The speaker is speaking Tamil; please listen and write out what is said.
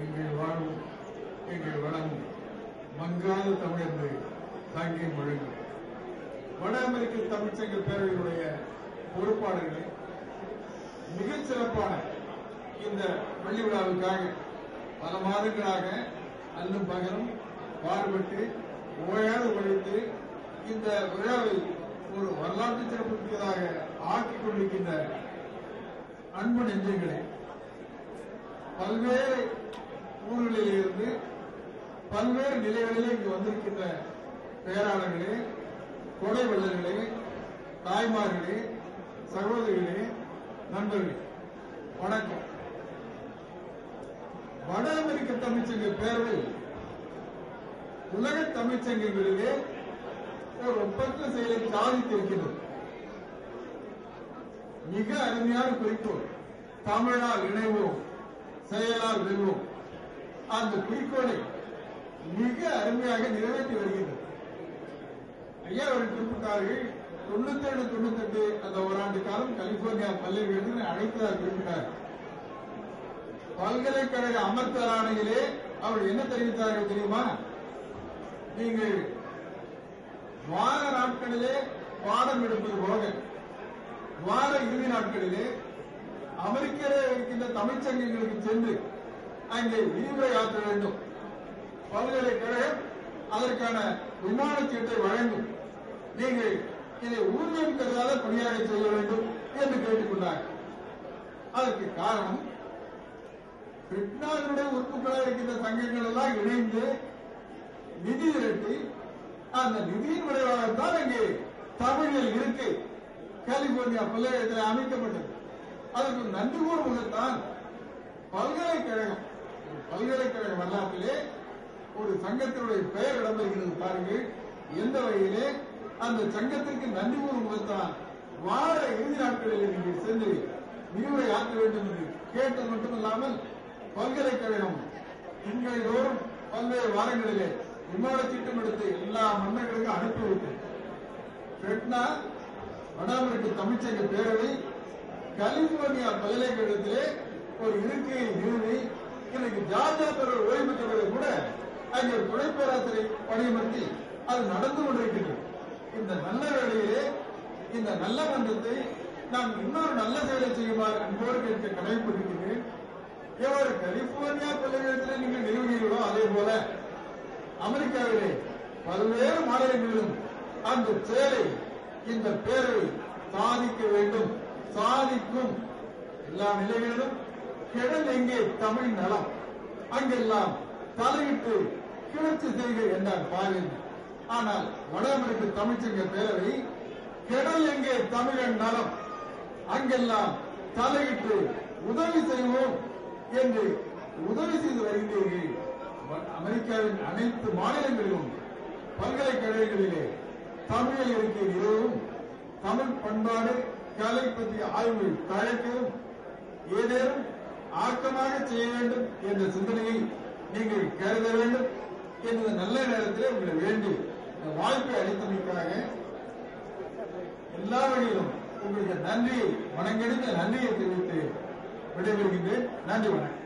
எங்கள் வாழ்வு எங்கள் வளமும் மங்காத தமிழ் என்று தாங்கி மொழி வட அமெரிக்க தமிழ்ச்சங்க பேரவையினுடைய பொறுப்பாளர்களை மிகச் சிறப்பான இந்த வெள்ளி விழாவுக்காக பல மாதங்களாக அல்லும் பகலும் பாடுபட்டு ஓயாது உழைத்து இந்த விழாவை ஒரு வரலாற்று சிறப்புமிக்கதாக ஆக்கிக் கொண்டிருக்கின்ற அன்பு நெஞ்சங்களே பல்வேறு ஊர்களில் இருந்து பல்வேறு நிலைகளிலே இங்கு வந்திருக்கின்ற பேராளர்களே கொடை வள்ளல்களே தாய்மார்களே சகோதரிகளே நண்பர்களே வணக்கம். வட அமெரிக்க தமிழ்ச்சங்க பேரவை உலக தமிழ்ச்சங்கங்களிலே ஒரு ஒப்பந்த செயலை சாதித்திருக்கிறது மிக அருமையான குறிக்கோள் தமிழால் இணைவோம் செயலால் வெல்வோம். அந்த குறிக்கோளை மிக அருமையாக நிறைவேற்றி வருகிறது. ஐயா அவர்கள் குறிப்பிட்டார்கள் தொண்ணூத்தி ஏழு தொண்ணூத்தி எட்டு அந்த ஓராண்டு காலம் கலிபோர்னியா பல்கலைக்கழகத்தில் அழைத்ததாக குறிப்பிட்டார். பல்கலைக்கழக அமர்த்தல் ஆணையிலே அவர் என்ன தெரிவித்தார்கள் தெரியுமா? நீங்கள் வார நாட்களிலே பாடம் எடுப்பது போக வார இறுதி நாட்களிலே அமெரிக்கையிலே இருக்கின்ற தமிழ்ச்சங்கங்களுக்கு சென்று அங்கே விரிவுரை ஆற்ற வேண்டும். பல்கலைக்கழகம் அதற்கான விமான சீட்டை வழங்கும். நீங்கள் இதை ஊதியம் கருதாத பணியாக செய்ய வேண்டும் என்று கேட்டுக்கொண்டார். அதற்கு காரணம் பிரிட்னாவினுடைய உறுப்புகளாக இருக்கின்ற சங்கங்கள் எல்லாம் இணைந்து நிதி திரட்டி அந்த நிதியின் விளைவாகத்தான் இங்கே தமிழில் இருக்கு. கலிபோர்னியா பல்கலைக்கழகத்தில் அமைக்கப்பட்டது. அதற்கு நன்றி கூறும் பல்கலைக்கழகம். பல்கலைக்கழக வரலாற்றிலே ஒரு சங்கத்தினுடைய பெயர் இடம்பெறுகிறது பாருங்கள் எந்த வகையிலே? அந்த சங்கத்திற்கு நன்றி கூறும் விதத்தான் வார இறுதி நாட்களில் நீங்கள் சென்று விரிவுரை ஆற்ற வேண்டும் என்று கேட்டது மட்டுமல்லாமல் பல்கலைக்கழகம் திங்கள் தோறும் பல்வேறு வாரங்களிலே விமான திட்டம் எடுத்து எல்லா மன்னர்களுக்கும் அனுப்பிவிட்டு பெட்னா வட அமெரிக்க தமிழ்ச்சங்க பேரவை கலிபோர்னியா பல்கலைக்கழகத்திலே ஒரு இருக்கையை நிறுவி இன்னைக்கு ஜார்ஜா பெறவர் ஓய்வு பெற்றவர்கள் கூட அங்கே ஒரு துணை பேராசிரியை பணியமர்த்தி அது நடந்து கொண்டிருக்கிறது. இந்த நல்ல வேளையிலே இந்த நல்ல மன்றத்தை நாம் இன்னொரு நல்ல செயலை செய்யுமாறு அன்போடு கேட்க கடமைப்பட்டிருக்கிறேன் எவ்வாறு கலிபோர்னியா பல்கலைக்கழகத்தில் நீங்கள் நிறுவனீர்களோ அதே போல அமெரிக்காவிலே பல்வேறு மாநிலங்களிலும் அந்த செயலை இந்த பேரவை சாதிக்க வேண்டும். சாதிக்கும் எல்லா நிலைகளிலும் கிழல் எங்கே தமிழ் நலம். அங்கெல்லாம் தலையிட்டு கிளர்ச்சி செய்க என்றார் பாலின் ஆனால் வட அமெரிக்க தமிழ்ச்சங்க பேரவை கிடல் எங்கே தமிழன் நலம்? அங்கெல்லாம் தலையிட்டு உதவி செய்வோம் என்று உதவி செய்து வருகிறீர்கள் அமெரிக்காவின் அனைத்து மாநிலங்களிலும் பல்கலைக்கழகங்களிலே தமிழில் இருக்கிற இரவும் தமிழ் பண்பாடு கலை பற்றிய ஆய்வு தழைக்கவும் ஏதேனும் ஆக்கமாக செய்ய வேண்டும் என்ற சிந்தனையை நீங்கள் கருத வேண்டும் என்ற நல்ல நேரத்தில் உங்களை வேண்டி இந்த அளித்தமைக்காக எல்லா வகையிலும் உங்களுக்கு நன்றியை வணங்கெடுத்த நன்றியை தெரிவித்து விடைபெறுகின்றேன். நன்றி வணக்கம்.